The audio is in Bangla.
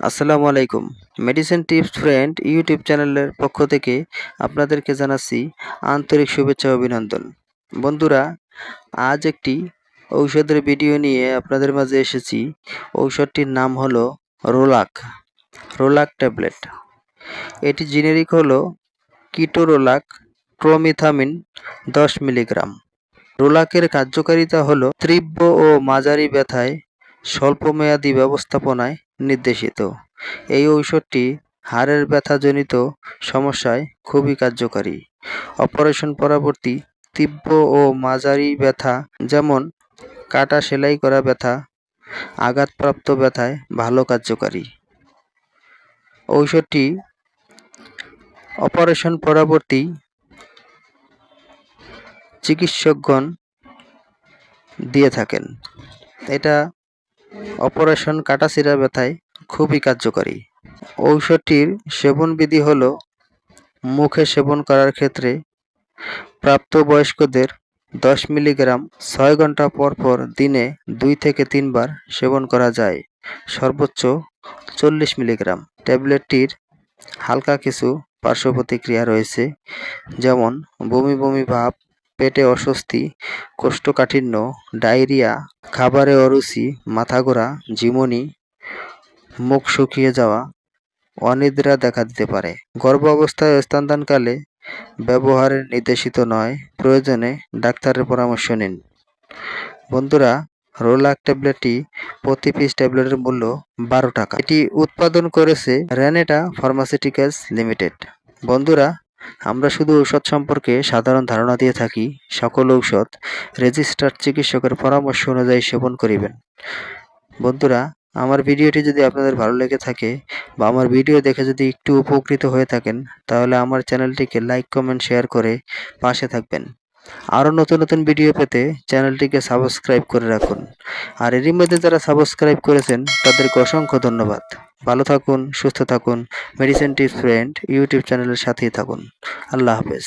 আসসালামু আলাইকুম। মেডিসিন টিপস ফ্রেন্ড ইউটিউব চ্যানেলের পক্ষ থেকে আপনাদেরকে জানাচ্ছি আন্তরিক শুভেচ্ছা অভিনন্দন। বন্ধুরা, আজ একটি ঔষধের ভিডিও নিয়ে আপনাদের মাঝে এসেছি। ঔষধটির নাম হলো রোলাক রোলাক ট্যাবলেট। এটি জেনেরিক হলো কিটোরোলাক ট্রোমিথামিন দশ মিলিগ্রাম। রোলাকের কার্যকারিতা হলো তীব্র ও মাঝারি ব্যথায় স্বল্পমেয়াদী ব্যবস্থাপনায় নির্দেশিত। এই ঔষধটি হাড়ের ব্যথাজনিত সমস্যায় খুবই কার্যকারী। অপারেশন পরবর্তী তীব্র ও মাঝারি ব্যথা যেমন কাটা সেলাই করা ব্যথা, আঘাতপ্রাপ্ত ব্যথায় ভালো কার্যকারী। ঔষধটি অপারেশন পরবর্তী চিকিৎসকগণ দিয়ে থাকেন। এটা অপারেশন কাটাছিড়া ব্যথায় খুবই কার্যকরী। ঔষধটির সেবনবিধি হল, মুখে সেবন করার ক্ষেত্রে প্রাপ্তবয়স্কদের দশ মিলিগ্রাম ছয় ঘণ্টা পর পর দিনে দুই থেকে তিনবার সেবন করা যায়। সর্বোচ্চ চল্লিশ মিলিগ্রাম। ট্যাবলেটটির হালকা কিছু পার্শ্ব প্রতিক্রিয়া রয়েছে, যেমন বমি বমি ভাব পেটে অস্বস্তি, কোষ্ঠকাঠিন্য, ডায়রিয়া, খাবারে অরুচি মাথা ঘোরা ঝিমুনি, মুখ শুকিয়ে যাওয়া, অনিদ্রা দেখা দিতে পারে। গর্ভ অবস্থায় ও স্তনদানকালে ব্যবহারের নির্দেশিত নয়, প্রয়োজনে ডাক্তারের পরামর্শ নিন। বন্ধুরা, রোলাক ট্যাবলেটটি প্রতি পিস ট্যাবলেটের মূল্য বারো টাকা। এটি উৎপাদন করেছে রেনেটা ফার্মাসিউটিক্যালস লিমিটেড। বন্ধুরা আমরা শুধু ঔষধ সম্পর্কে সাধারণ ধারণা দিয়ে থাকি, সকল ঔষধ রেজিস্টার্ড চিকিৎসকের পরামর্শ অনুযায়ী সেবন করিবেন। বন্ধুরা, আমার ভিডিওটি যদি আপনাদের ভালো লেগে থাকে বা আমার ভিডিও দেখে যদি একটু উপকৃত হয়ে থাকেন, তাহলে আমার চ্যানেলটিকে লাইক, কমেন্ট, শেয়ার করে পাশে থাকবেন। আরও নতুন নতুন ভিডিও পেতে চ্যানেলটিকে সাবস্ক্রাইব করে রাখুন। আর এরই মধ্যে যারা সাবস্ক্রাইব করেছেন, তাদেরকে অসংখ্য ধন্যবাদ। ভালো থাকুন, সুস্থ থাকুন। মেডিসিন টিপস ফ্রেন্ড ইউটিউব চ্যানেলের সাথেই থাকুন। আল্লাহ হাফেজ।